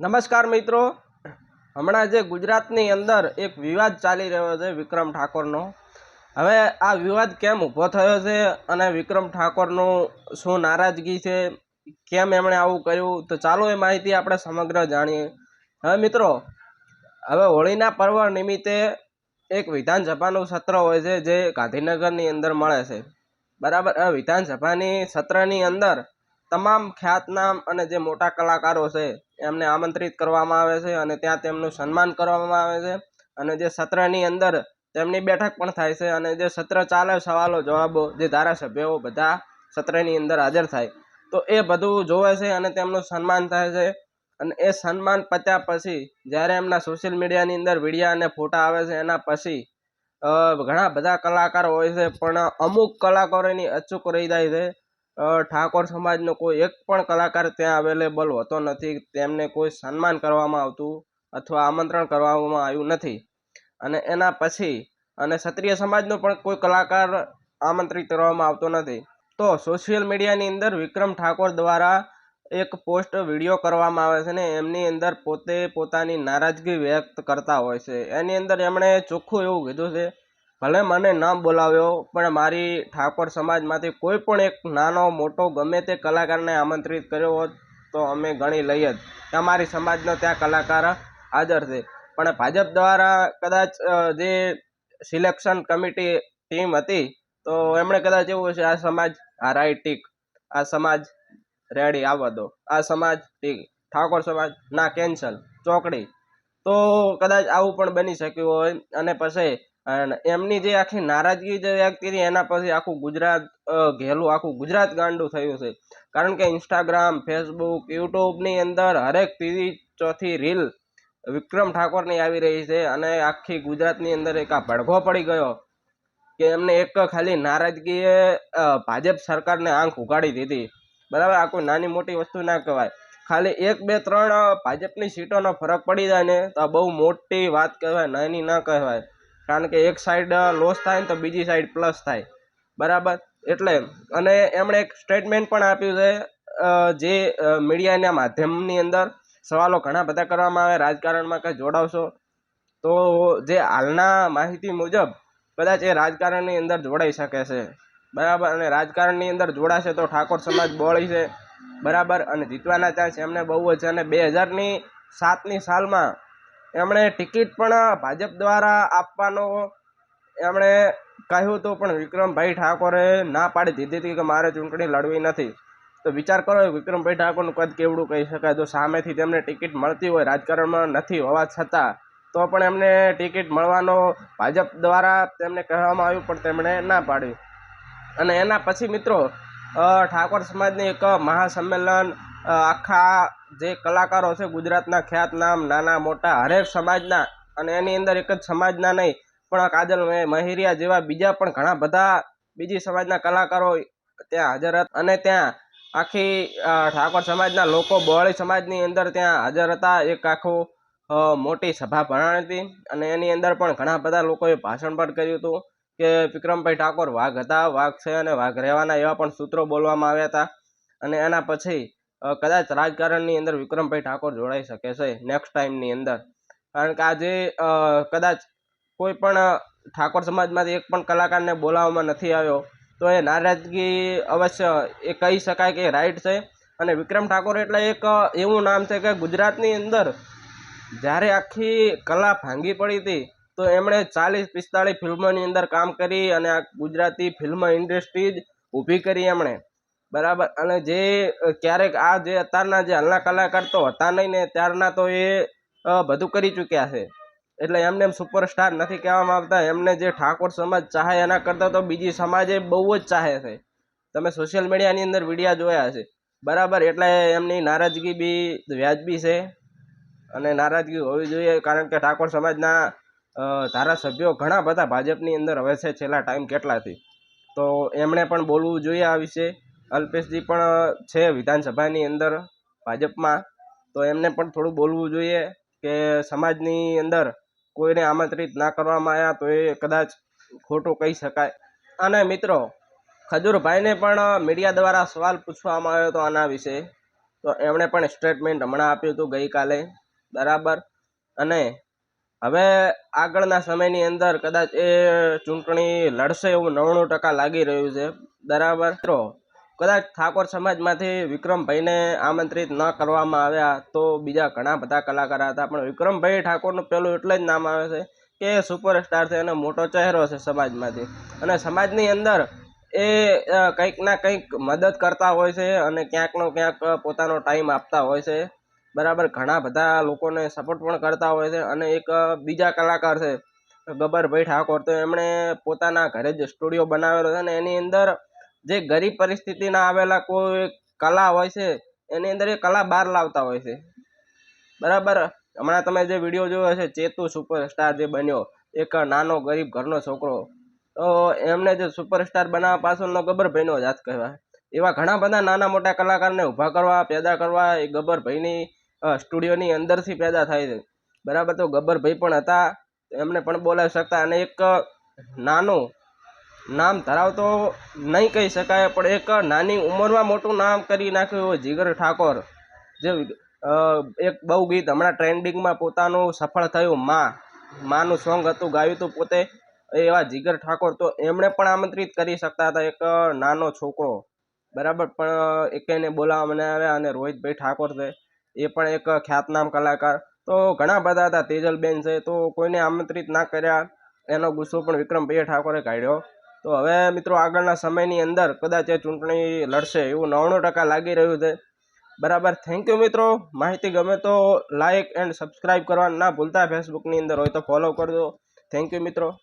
નમસ્કાર મિત્રો. હમણાં જે ગુજરાતની અંદર એક વિવાદ ચાલી રહ્યો છે વિક્રમ ઠાકોરનો. હવે આ વિવાદ કેમ ઊભો થયો છે અને વિક્રમ ઠાકોરનું શું નારાજગી છે? કેમ એમણે આવું કર્યું? તો ચાલો એ માહિતી આપણે સમગ્ર જાણીએ. હવે મિત્રો, હવે હોળીના પર્વ નિમિત્તે એક વિધાનસભાનું સત્ર હોય છે જે ગાંધીનગરની અંદર મળે છે. બરાબર? હવે વિધાનસભાની સત્રની અંદર તમામ ખ્યાતનામ અને જે મોટા કલાકારો છે, એમને આમંત્રિત કરવામાં આવે છે અને ત્યાં તેમનું સન્માન કરવામાં આવે છે. અને જે સત્રની અંદર તેમની બેઠક પણ થાય છે અને જે સત્ર ચાલે સવાલો જવાબો જે ધારાસભ્યો બધા સત્રની અંદર હાજર થાય. તો એ બધું જોવે છે અને તેમનું સન્માન થાય છે. અને એ સન્માન પત્યા પછી જ્યારે એમના સોશિયલ મીડિયાની અંદર વિડીયા અને ફોટા આવે છે, એના પછી ઘણા બધા કલાકારો હોય છે, પણ અમુક કલાકારોની અચૂક રહી જાય છે. ઠાકોર સમાજનો કોઈ એક પણ કલાકાર ત્યાં અવેલેબલ હોતો નથી, તેમને કોઈ સન્માન કરવામાં આવતું અથવા આમંત્રણ કરવામાં આવ્યું નથી. અને એના પછી, અને ક્ષત્રિય સમાજનો પણ કોઈ કલાકાર આમંત્રિત કરવામાં આવતો નથી. તો સોશિયલ મીડિયાની અંદર વિક્રમ ઠાકોર દ્વારા એક પોસ્ટ વીડિયો કરવામાં આવે છે ને, એમની અંદર પોતે પોતાની નારાજગી વ્યક્ત કરતા હોય છે. એની અંદર એમણે ચોખ્ખું એવું કીધું છે ભલે મને ન બોલાવ્યો, પણ મારી ઠાકોર સમાજમાંથી કોઈ પણ એક નાનો, મોટો, ગમે તે કલાકારને આમંત્રિત કર્યો હોત, તો અમે ગણી લઈએ. જ તમારી સમાજનો ત્યાં કલાકાર હાજર છે. પણ ભાજપ દ્વારા કદાચ જે સિલેક્શન કમિટી ટીમ હતી, તો એમણે કદાચ એવું છે આ સમાજ આ રાઈટ ટીક આ સમાજ રેડી આવવા દો. આ સમાજ ટીક ઠાકોર સમાજ, ના કેન્સલ ચોકડી. તો કદાચ આવું પણ બની શક્યું હોય. અને પછી અને એમની જે આખી નારાજગી જે વ્યક્ત કરી એના પછી આખું ગુજરાત ઘેલું આખું ગુજરાત ગાંડું થયું છે. કારણ કે ઇન્સ્ટાગ્રામ ફેસબુક યુટ્યુબની અંદર હરેક ત્રીજી ચોથી રીલ વિક્રમ ઠાકોરની આવી રહી છે અને આખી ગુજરાતની અંદર એક આ ભડઘો પડી ગયો કે એમને એક ખાલી નારાજગીએ ભાજપ સરકારને આંખ ઉગાડી દીધી. બરાબર? આ કોઈ નાની મોટી વસ્તુ ના કહેવાય. ખાલી એક, બે, ત્રણ ભાજપની સીટોનો ફરક પડી જાય ને તો બહુ મોટી વાત કહેવાય, નાની ના કહેવાય. કારણ કે એક સાઈડ લોસ થાય ને તો બીજી સાઈડ પ્લસ થાય. બરાબર? એટલે અને એમણે એક સ્ટેટમેન્ટ પણ આપ્યું છે જે મીડિયાના માધ્યમની અંદર સવાલો ઘણા બધા કરવામાં આવે, રાજકારણમાં કંઈ જોડાવશો? તો જે હાલના માહિતી મુજબ કદાચ એ રાજકારણની અંદર જોડાઈ શકે છે. બરાબર? અને રાજકારણની અંદર જોડાશે તો ઠાકોર સમાજ બોળી છે. બરાબર? અને જીતવાના ચાન્સ એમને બહુ જ છે. અને બે હજારની સાતની સાલમાં એમણે ટિકિટ પણ ભાજપ દ્વારા આપવાનો, એમણે કહ્યું હતું પણ વિક્રમભાઈ ઠાકોરે ના પાડી દીધી હતી કે મારે ચૂંટણી લડવી નથી. તો વિચાર કરો વિક્રમભાઈ ઠાકોરનું કદ કેવડું કહી શકાય? જો સામેથી તેમને ટિકિટ મળતી હોય, રાજકારણમાં નથી, હોવા છતાં, તો પણ એમને ટિકિટ મળવાનો ભાજપ દ્વારા તેમને કહેવામાં આવ્યું, પણ તેમણે ના પાડ્યું. અને એના પછી મિત્રો ઠાકોર સમાજની એક મહાસંમેલન આખા જે કલાકારો છે, ગુજરાતના ખ્યાતનામ નાના, મોટા, હરેક સમાજના અને એની અંદર એક જ સમાજના નહીં, પણ કાજલ મહેરિયા જેવા બીજા પણ ઘણા બધા બીજી સમાજના કલાકારો ત્યાં હાજર હતા. અને ત્યાં આખી ઠાકોર સમાજના લોકો બોવાળી સમાજની અંદર ત્યાં હાજર હતા. એક આખું મોટી સભા ભરાણી હતી. અને એની અંદર પણ ઘણા બધા લોકોએ ભાષણ પણ કર્યું હતું કે વિક્રમભાઈ ઠાકોર વાઘ હતા. વાઘ છે અને વાઘ રહેવાના એવા પણ સૂત્રો બોલવામાં આવ્યા હતા. અને એના પછી કદાચ રાજકારણની અંદર વિક્રમભાઈ ઠાકોર જોડાઈ શકે છે નેક્સ્ટ ટાઈમની અંદર. કારણ કે આજે કદાચ કોઈ પણ ઠાકોર સમાજમાંથી એક પણ કલાકારને બોલાવવામાં નથી આવ્યો, તો એ નારાજગી અવશ્ય એ કહી શકાય કે રાઈટ છે. અને વિક્રમ ઠાકોર એટલે એક એવું નામ છે કે ગુજરાતની અંદર જ્યારે આખી કલા ભાંગી પડી હતી, તો એમણે ચાલીસ પિસ્તાળીસ ફિલ્મોની અંદર કામ કરી અને આ ગુજરાતી ફિલ્મ ઇન્ડસ્ટ્રી જ ઊભી કરી એમણે. બરાબર. અને જે ક્યારેક આ જે અત્યારના જે હાલના કલાકાર તો હતા નહીં ને, ત્યારના તો એ બધું કરી ચૂક્યા છે. એટલે એમને એમ સુપરસ્ટાર નથી કહેવામાં આવતા. એમને જે ઠાકોર સમાજ ચાહે એના કરતાં તો બીજી સમાજે બહુ જ ચાહે છે. તમે સોશિયલ મીડિયાની અંદર વિડીયા જોયા છે બરાબર, એટલે એમની નારાજગી બી વ્યાજબી છે. અને નારાજગી હોવી જોઈએ, કારણ કે ઠાકોર સમાજના ધારાસભ્યો ઘણા બધા ભાજપની અંદર હવે છે, છેલ્લા ટાઈમ કેટલાથી. તો એમણે પણ બોલવું જોઈએ આ વિશે. અલ્પેશજી પણ છે વિધાનસભાની અંદર ભાજપમાં. તો એમને પણ થોડું બોલવું જોઈએ કે સમાજની અંદર કોઈને આમંત્રિત ના કરવામાં આવ્યા તો એ કદાચ ખોટું કહી શકાય. અને મિત્રો, ખજૂરભાઈને પણ મીડિયા દ્વારા સવાલ પૂછવામાં આવ્યો હતો આના વિશે. તો એમણે પણ સ્ટેટમેન્ટ હમણાં આપ્યું હતું ગઈકાલે. બરાબર? અને હવે આગળના સમયની અંદર કદાચ એ ચૂંટણી લડશે એવું નવ્વાણું ટકા લાગી રહ્યું છે. બરાબર? મિત્રો કદાચ ઠાકોર સમાજમાંથી વિક્રમભાઈને આમંત્રિત ન કરવામાં આવ્યા તો બીજા ઘણા બધા કલાકાર હતા. પણ વિક્રમભાઈ ઠાકોરનું પહેલું એટલે જ નામ આવે છે કે સુપરસ્ટાર છે અને મોટો ચહેરો છે સમાજમાંથી. અને સમાજની અંદર એ કંઈક ના કંઈક મદદ કરતા હોય છે અને ક્યાંકનો ક્યાંક પોતાનો ટાઈમ આપતા હોય છે. બરાબર, ઘણા બધા લોકોને સપોર્ટ પણ કરતા હોય છે અને એક બીજા કલાકાર છે ગબ્બરભાઈ ઠાકોર. તો એમણે પોતાના ઘરે જ સ્ટુડિયો બનાવેલો છે અને એની અંદર જે ગરીબ પરિસ્થિતિના આવેલા કોઈ કલા હોય છે, એની અંદર એ કલા બહાર લાવતા હોય છે. બરાબર? હમણાં તમે જે વીડિયો જોયો છે, ચેતુ સુપરસ્ટાર જે બન્યો, એક નાનો ગરીબ ઘરનો છોકરો, તો એમને જે સુપરસ્ટાર બનાવવા પાછળનો ગબ્બરભાઈનો જ હાથ કહેવાય. એવા ઘણા બધા નાના મોટા કલાકારને ઊભા કરવા, પેદા કરવા, એ ગબ્બરભાઈની ભાઈની સ્ટુડિયોની અંદરથી પેદા થાય છે. બરાબર? તો ગબ્બરભાઈ પણ હતા, એમને પણ બોલાવી શકતા અને એક નાનું નામ ધરાવતો નહીં કહી શકાય, પણ એક નાની ઉંમરમાં મોટું નામ કરી નાખ્યું હોય જીગર ઠાકોર. જે એક બહુ ગીત હમણાં ટ્રેન્ડિંગમાં પોતાનું સફળ થયું, માં. માનું સોંગ હતું, ગાયું હતું પોતે, એવા જીગર ઠાકોર. તો એમણે પણ આમંત્રિત કરી શકતા હતા, એક નાનો છોકરો. બરાબર? પણ એકેયને બોલાવવામાં આવ્યા અને રોહિતભાઈ ઠાકોર છે, એ પણ એક ખ્યાતનામ કલાકાર. તો ઘણા બધા હતા, તેજલબેન છે, તો કોઈને આમંત્રિત ના કર્યા. એનો ગુસ્સો પણ વિક્રમભાઈ ઠાકોરે કાઢ્યો. તો હવે મિત્રો આગળના સમયની અંદર કદાચ એ ચૂંટણી લડશે એવું નવ્વાણું ટકા લાગી રહ્યું છે. બરાબર. થેન્ક યુ મિત્રો. માહિતી ગમે તો લાઇક એન્ડ સબસ્ક્રાઈબ કરવાનું ના ભૂલતા. ફેસબુકની અંદર હોય તો ફોલો કરજો. થેન્ક યુ મિત્રો.